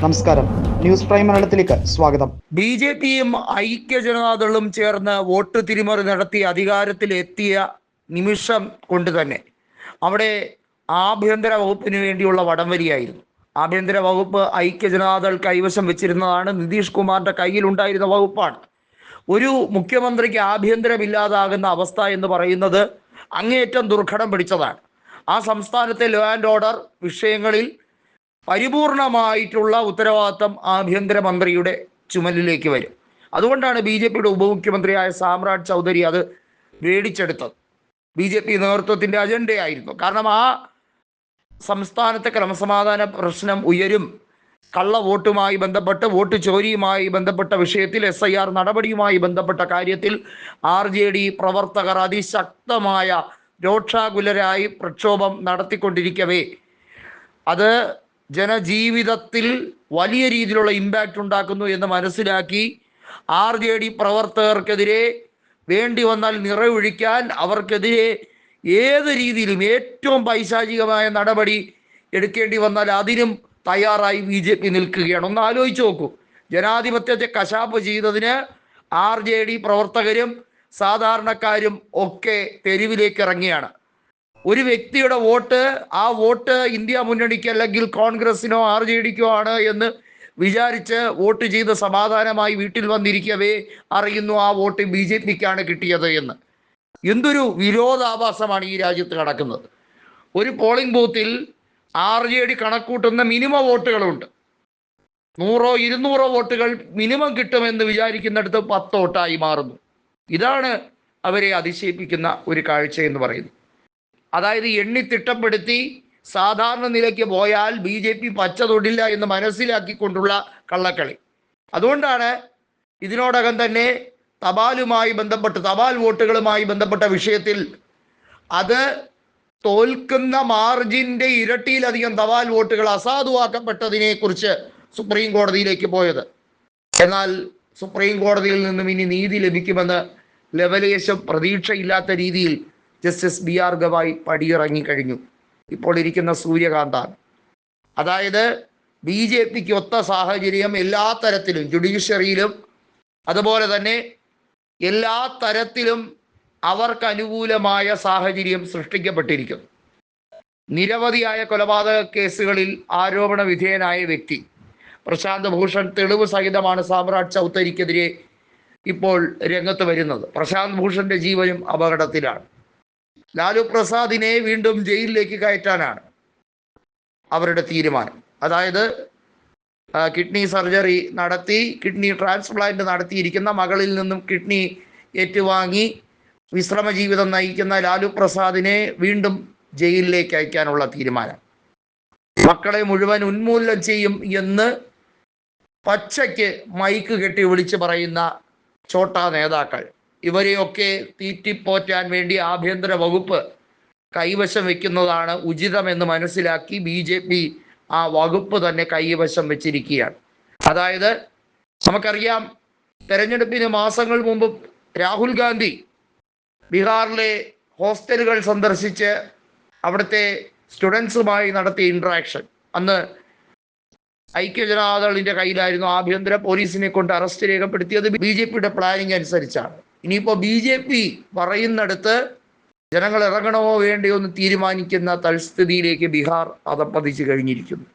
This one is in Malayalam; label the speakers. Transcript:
Speaker 1: നമസ്കാരം. ന്യൂസ് പ്രൈം മലയാളത്തിലേക്ക് സ്വാഗതം.
Speaker 2: ബി ജെ പിയും ഐക്യ ജനതാദളും ചേർന്ന് വോട്ട് തിരിമറി നടത്തി അധികാരത്തിലെത്തിയ നിമിഷം കൊണ്ട് തന്നെ അവിടെ ആഭ്യന്തര വകുപ്പിന് വേണ്ടിയുള്ള വടംവലിയായിരുന്നു. ആഭ്യന്തര വകുപ്പ് ഐക്യ ജനതാദൾ കൈവശം വെച്ചിരുന്നതാണ്. നിതീഷ് കുമാറിന്റെ കയ്യിലുണ്ടായിരുന്ന വകുപ്പാണ്. ഒരു മുഖ്യമന്ത്രിക്ക് ആഭ്യന്തരമില്ലാതാകുന്ന അവസ്ഥ എന്ന് പറയുന്നത് അങ്ങേയറ്റം ദുർഘടം പിടിച്ചതാണ്. ആ സംസ്ഥാനത്തെ ലോ ആൻഡ് ഓർഡർ വിഷയങ്ങളിൽ പരിപൂർണമായിട്ടുള്ള ഉത്തരവാദിത്തം ആഭ്യന്തരമന്ത്രിയുടെ ചുമലിലേക്ക് വരും. അതുകൊണ്ടാണ് ബി ജെ പിയുടെ ഉപമുഖ്യമന്ത്രിയായ സാമ്രാട് ചൗധരി അത് വേടിച്ചെടുത്തത് ബി ജെ പി നേതൃത്വത്തിന്റെ അജണ്ടയായിരുന്നു. കാരണം ആ സംസ്ഥാനത്തെ ക്രമസമാധാന പ്രശ്നം ഉയരും. കള്ള വോട്ടുമായി ബന്ധപ്പെട്ട് വോട്ട് ചോരിയുമായി ബന്ധപ്പെട്ട വിഷയത്തിൽ എസ് ഐ ആർ നടപടിയുമായി ബന്ധപ്പെട്ട കാര്യത്തിൽ ആർ ജെ ഡി പ്രവർത്തകർ അതിശക്തമായ രോക്ഷാകുലരായി പ്രക്ഷോഭം നടത്തിക്കൊണ്ടിരിക്കവേ. അത് ജനജീവിതത്തിൽ വലിയ രീതിയിലുള്ള ഇമ്പാക്റ്റ് ഉണ്ടാക്കുന്നു എന്ന് മനസ്സിലാക്കി ആർ ജെ ഡി പ്രവർത്തകർക്കെതിരെ വേണ്ടി വന്നാൽ നിറയൊഴിക്കാൻ അവർക്കെതിരെ ഏത് രീതിയിലും ഏറ്റവും പൈശാചികമായ നടപടി എടുക്കേണ്ടി വന്നാൽ അതിനും തയ്യാറായി ബി ജെ പി നിൽക്കുകയാണ്. ഒന്ന് ആലോചിച്ച് നോക്കൂ. ജനാധിപത്യത്തെ കശാപ്പ് ചെയ്തതിന് ആർ ജെ ഡി പ്രവർത്തകരും സാധാരണക്കാരും ഒക്കെ തെരുവിലേക്ക് ഇറങ്ങിയാണ്. ഒരു വ്യക്തിയുടെ വോട്ട് ആ വോട്ട് ഇന്ത്യ മുന്നണിക്ക് അല്ലെങ്കിൽ കോൺഗ്രസിനോ ആർ ജെ ഡിക്കോ ആണ് എന്ന് വിചാരിച്ച് വോട്ട് ചെയ്ത് സമാധാനമായി വീട്ടിൽ വന്നിരിക്കവേ അറിയുന്നു ആ വോട്ട് ബി ജെ പിക്കാണ് കിട്ടിയത് എന്ന്. എന്തൊരു വിരോധാഭാസമാണ് ഈ രാജ്യത്ത് നടക്കുന്നത്. ഒരു പോളിംഗ് ബൂത്തിൽ ആർ ജെ ഡി കണക്കൂട്ടുന്ന മിനിമം വോട്ടുകളുണ്ട്. നൂറോ ഇരുന്നൂറോ വോട്ടുകൾ മിനിമം കിട്ടുമെന്ന് വിചാരിക്കുന്നിടത്ത് പത്ത് വോട്ടായി മാറുന്നു. ഇതാണ് അവരെ അതിശയിപ്പിക്കുന്ന ഒരു കാഴ്ച എന്ന് പറയുന്നത്. അതായത് എണ്ണി തിട്ടപ്പെടുത്തി സാധാരണ നിലയ്ക്ക് പോയാൽ ബി ജെ പി പച്ച തൊടില്ല എന്ന് മനസ്സിലാക്കിക്കൊണ്ടുള്ള കള്ളക്കളി. അതുകൊണ്ടാണ് ഇതിനോടകം തന്നെ തപാലുമായി ബന്ധപ്പെട്ട് തപാൽ വോട്ടുകളുമായി ബന്ധപ്പെട്ട വിഷയത്തിൽ അത് തോൽക്കുന്ന മാർജിന്റെ ഇരട്ടിയിലധികം തപാൽ വോട്ടുകൾ അസാധുവാക്കപ്പെട്ടതിനെക്കുറിച്ച് സുപ്രീം കോടതിയിലേക്ക് പോയത്. എന്നാൽ സുപ്രീം കോടതിയിൽ നിന്നും ഇനി നീതി ലഭിക്കുമെന്ന് ലവലേശം പ്രതീക്ഷയില്ലാത്ത രീതിയിൽ ജസ്റ്റിസ് ബി ആർ ഗവായ് പടിയിറങ്ങി കഴിഞ്ഞു ഇപ്പോൾ ഇരിക്കുന്ന സൂര്യകാന്താണ് അതായത് ബി ജെ പിക്ക് ഒത്ത സാഹചര്യം എല്ലാ തരത്തിലും ജുഡീഷ്യറിയിലും അതുപോലെ തന്നെ എല്ലാ തരത്തിലും അവർക്ക് അനുകൂലമായ സാഹചര്യം സൃഷ്ടിക്കപ്പെട്ടിരിക്കുന്നു. നിരവധിയായ കൊലപാതക കേസുകളിൽ ആരോപണ വിധേയനായ വ്യക്തി പ്രശാന്ത് ഭൂഷൺ തെളിവ് സഹിതമാണ് സാമ്രാജ് ചൗത്തരിക്കെതിരെ ഇപ്പോൾ രംഗത്ത് വരുന്നത്. പ്രശാന്ത് ഭൂഷന്റെ ജീവനും അപകടത്തിലാണ്. ലാലു പ്രസാദിനെ വീണ്ടും ജയിലിലേക്ക് കയറ്റാനാണ് അവരുടെ തീരുമാനം. അതായത് കിഡ്നി സർജറി നടത്തി കിഡ്നി ട്രാൻസ്പ്ലാന്റ് നടത്തിയിരിക്കുന്ന മകളിൽ നിന്നും കിഡ്നി ഏറ്റുവാങ്ങി വിശ്രമ ജീവിതം നയിക്കുന്ന ലാലു പ്രസാദിനെ വീണ്ടും ജയിലിലേക്ക് അയക്കാനുള്ള തീരുമാനം. മക്കളെ മുഴുവൻ ഉന്മൂലനം ചെയ്യും എന്ന് പച്ചയ്ക്ക് മൈക്ക് കെട്ടി വിളിച്ചു പറയുന്ന ചോട്ടാ നേതാക്കൾ ഇവരെയൊക്കെ തീറ്റിപ്പോറ്റാൻ വേണ്ടി ആഭ്യന്തര വകുപ്പ് കൈവശം വെക്കുന്നതാണ് ഉചിതമെന്ന് മനസ്സിലാക്കി ബി ജെ പി ആ വകുപ്പ് തന്നെ കൈവശം വെച്ചിരിക്കുകയാണ്. അതായത് നമുക്കറിയാം തെരഞ്ഞെടുപ്പിന് മാസങ്ങൾ മുമ്പ് രാഹുൽ ഗാന്ധി ബീഹാറിലെ ഹോസ്റ്റലുകൾ സന്ദർശിച്ച് അവിടുത്തെ സ്റ്റുഡൻസുമായി നടത്തിയ ഇൻട്രാക്ഷൻ അന്ന് ഐക്യജനതാദളിന്റെ കയ്യിലായിരുന്നു ആഭ്യന്തര പോലീസിനെ കൊണ്ട് അറസ്റ്റ് രേഖപ്പെടുത്തിയത്. ബി ജെ പിയുടെ പ്ലാനിങ് അനുസരിച്ചാണ്. ഇനിയിപ്പോൾ ബി ജെ പി പറയുന്നിടത്ത് ജനങ്ങൾ ഇറങ്ങണമോ വേണ്ടയോ എന്ന് തീരുമാനിക്കുന്ന തൽസ്ഥിതിയിലേക്ക് ബീഹാർ അതപ്പതിച്ചു കഴിഞ്ഞിരിക്കുന്നു.